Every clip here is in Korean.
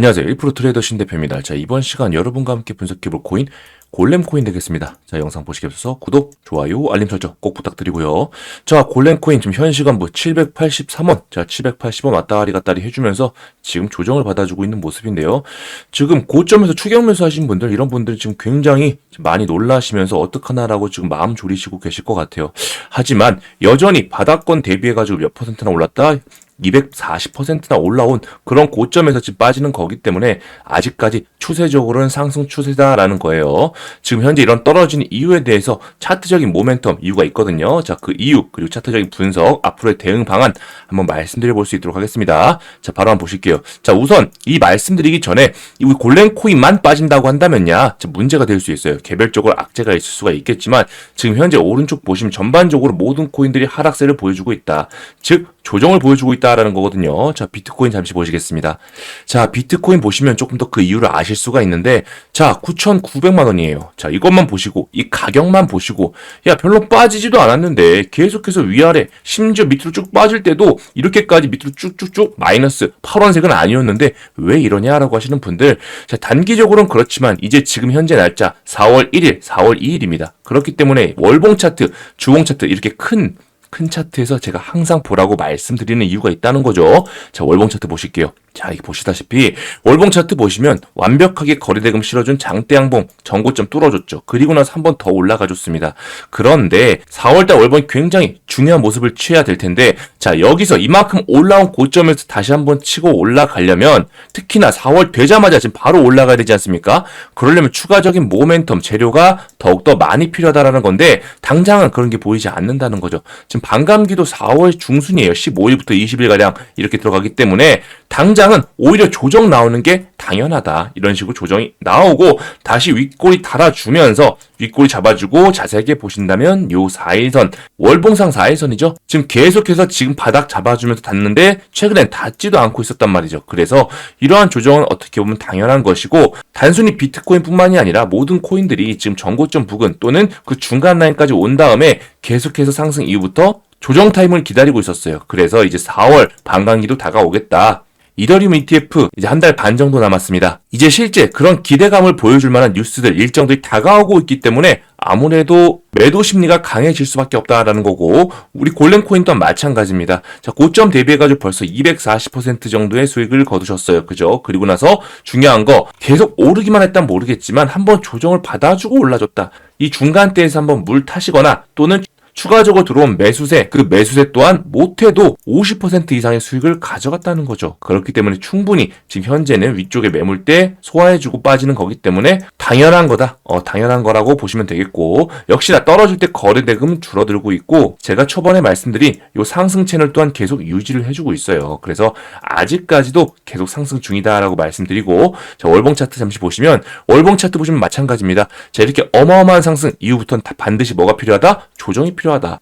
안녕하세요. 1% 트레이더 신 대표입니다. 자, 이번 시간 여러분과 함께 분석해볼 코인 골렘 코인 되겠습니다. 자, 영상 보시기 앞서서 구독, 좋아요, 알림 설정 꼭 부탁드리고요. 자, 골렘 코인 지금 현 시간 뭐 783원, 자, 780원 왔다리 갔다 리 해주면서 지금 조정을 받아주고 있는 모습인데요. 지금 고점에서 추격 매수 하신 분들, 이런 분들 지금 굉장히 많이 놀라시면서 어떡하나라고 지금 마음 졸이시고 계실 것 같아요. 하지만 여전히 바닥권 대비해가지고 몇 퍼센트나 올랐다? 240%나 올라온 그런 고점에서 지금 빠지는 거기 때문에 아직까지 추세적으로는 상승 추세다라는 거예요. 지금 현재 이런 떨어지는 이유에 대해서 차트적인 모멘텀 이유가 있거든요. 자, 그 이유 그리고 차트적인 분석 앞으로의 대응 방안 한번 말씀드려 볼 수 있도록 하겠습니다. 자, 바로 한번 보실게요. 자, 우선 이 말씀드리기 전에 이 골렘 코인만 빠진다고 한다면야 문제가 될 수 있어요. 개별적으로 악재가 있을 수가 있겠지만 지금 현재 오른쪽 보시면 전반적으로 모든 코인들이 하락세를 보여주고 있다. 즉 조정을 보여주고 있다 라는 거거든요. 자, 비트코인 잠시 보시겠습니다. 자, 비트코인 보시면 조금 더 그 이유를 아실 수가 있는데, 자, 9,900만 원이에요. 자, 이것만 보시고, 이 가격만 보시고, 야, 별로 빠지지도 않았는데, 계속해서 위아래, 심지어 밑으로 쭉 빠질 때도, 이렇게까지 밑으로 쭉쭉쭉 마이너스, 파란색은 아니었는데, 왜 이러냐라고 하시는 분들, 자, 단기적으로는 그렇지만, 이제 지금 현재 날짜 4월 1일, 4월 2일입니다. 그렇기 때문에 월봉 차트, 주봉 차트, 이렇게 큰 큰 차트에서 제가 항상 보라고 말씀드리는 이유가 있다는 거죠. 자, 월봉 차트 보실게요. 자, 이게 보시다시피 월봉 차트 보시면 완벽하게 거래대금 실어준 장대양봉 전고점 뚫어줬죠. 그리고 나서 한 번 더 올라가줬습니다. 그런데 4월달 월봉이 굉장히 중요한 모습을 취해야 될 텐데 자 여기서 이만큼 올라온 고점에서 다시 한 번 치고 올라가려면 특히나 4월 되자마자 지금 바로 올라가야 되지 않습니까? 그러려면 추가적인 모멘텀 재료가 더욱더 많이 필요하다라는 건데 당장은 그런 게 보이지 않는다는 거죠. 지금 반감기도 4월 중순이에요. 15일부터 20일 가량 이렇게 들어가기 때문에 당장은 오히려 조정 나오는 게 당연하다. 이런 식으로 조정이 나오고 다시 윗골이 달아주면서 윗골이 잡아주고 자세하게 보신다면 요 4일선 월봉상 4일선이죠. 지금 계속해서 지금 바닥 잡아주면서 닿는데 최근엔 닿지도 않고 있었단 말이죠. 그래서 이러한 조정은 어떻게 보면 당연한 것이고 단순히 비트코인뿐만이 아니라 모든 코인들이 지금 전고점 부근 또는 그 중간 라인까지 온 다음에 계속해서 상승 이후부터 조정 타임을 기다리고 있었어요. 그래서 이제 4월 반감기도 다가오겠다. 이더리움 ETF 이제 한 달 반 정도 남았습니다. 이제 실제 그런 기대감을 보여줄 만한 뉴스들 일정들이 다가오고 있기 때문에 아무래도 매도 심리가 강해질 수밖에 없다라는 거고 우리 골렘 코인 또한 마찬가지입니다. 자 고점 대비해가지고 벌써 240% 정도의 수익을 거두셨어요. 그죠? 그리고 나서 중요한 거 계속 오르기만 했단 모르겠지만 한번 조정을 받아주고 올라줬다. 이 중간대에서 한번 물 타시거나 또는 추가적으로 들어온 매수세, 그 매수세 또한 못해도 50% 이상의 수익을 가져갔다는 거죠. 그렇기 때문에 충분히 지금 현재는 위쪽에 매물대 소화해주고 빠지는 거기 때문에 당연한 거다. 어, 당연한 거라고 보시면 되겠고, 역시나 떨어질 때 거래 대금 줄어들고 있고, 제가 초반에 말씀드린 요 상승 채널 또한 계속 유지를 해주고 있어요. 그래서 아직까지도 계속 상승 중이다라고 말씀드리고, 자, 월봉 차트 잠시 보시면, 월봉 차트 보시면 마찬가지입니다. 자, 이렇게 어마어마한 상승 이후부터는 다 반드시 뭐가 필요하다? 조정이.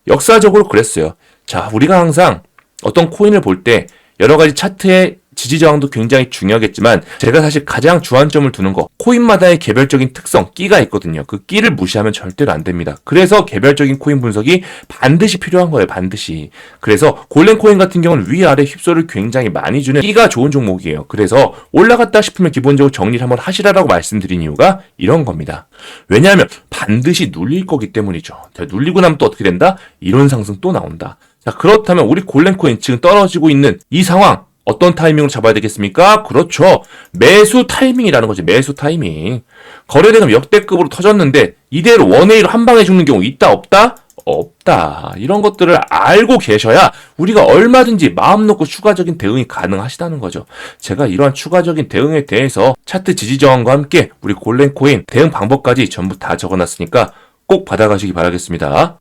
역사적으로 그랬어요. 자, 우리가 항상 어떤 코인을 볼 때 여러 가지 차트의 지지 저항도 굉장히 중요하겠지만 제가 사실 가장 주안점을 두는 거 코인마다의 개별적인 특성 끼가 있거든요. 그 끼를 무시하면 절대로 안 됩니다. 그래서 개별적인 코인 분석이 반드시 필요한 거예요. 반드시. 그래서 골렘 코인 같은 경우는 위아래 휩소를 굉장히 많이 주는 끼가 좋은 종목이에요. 그래서 올라갔다 싶으면 기본적으로 정리를 한번 하시라라고 말씀드린 이유가 이런 겁니다. 왜냐하면 반드시 눌릴 거기 때문이죠. 자, 눌리고 나면 또 어떻게 된다? 이런 상승 또 나온다. 자, 그렇다면 우리 골렘 코인 지금 떨어지고 있는 이 상황 어떤 타이밍으로 잡아야 되겠습니까? 그렇죠. 매수 타이밍이라는 거지. 매수 타이밍. 거래대금 역대급으로 터졌는데 이대로 원웨이로 한 방에 죽는 경우 있다 없다? 없다. 이런 것들을 알고 계셔야 우리가 얼마든지 마음 놓고 추가적인 대응이 가능하시다는 거죠. 제가 이러한 추가적인 대응에 대해서 차트 지지 저항과 함께 우리 골렘 코인 대응 방법까지 전부 다 적어놨으니까 꼭 받아가시기 바라겠습니다.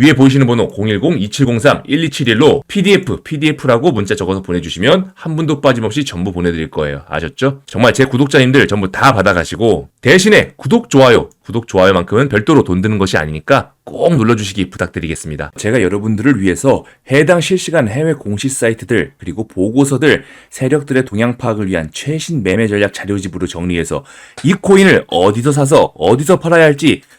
위에 보이시는 번호 010-2703-1271로 PDF, PDF라고 문자 적어서 보내주시면 한 분도 빠짐없이 전부 보내드릴 거예요. 아셨죠? 정말 제 구독자님들 전부 다 받아가시고 대신에 구독, 좋아요, 구독, 좋아요만큼은 별도로 돈 드는 것이 아니니까 꼭 눌러주시기 부탁드리겠습니다. 제가 여러분들을 위해서 해당 실시간 해외 공시 사이트들 그리고 보고서들 세력들의 동향 파악을 위한 최신 매매 전략 자료집으로 정리해서 이 코인을 어디서 사서 어디서 팔아야 할지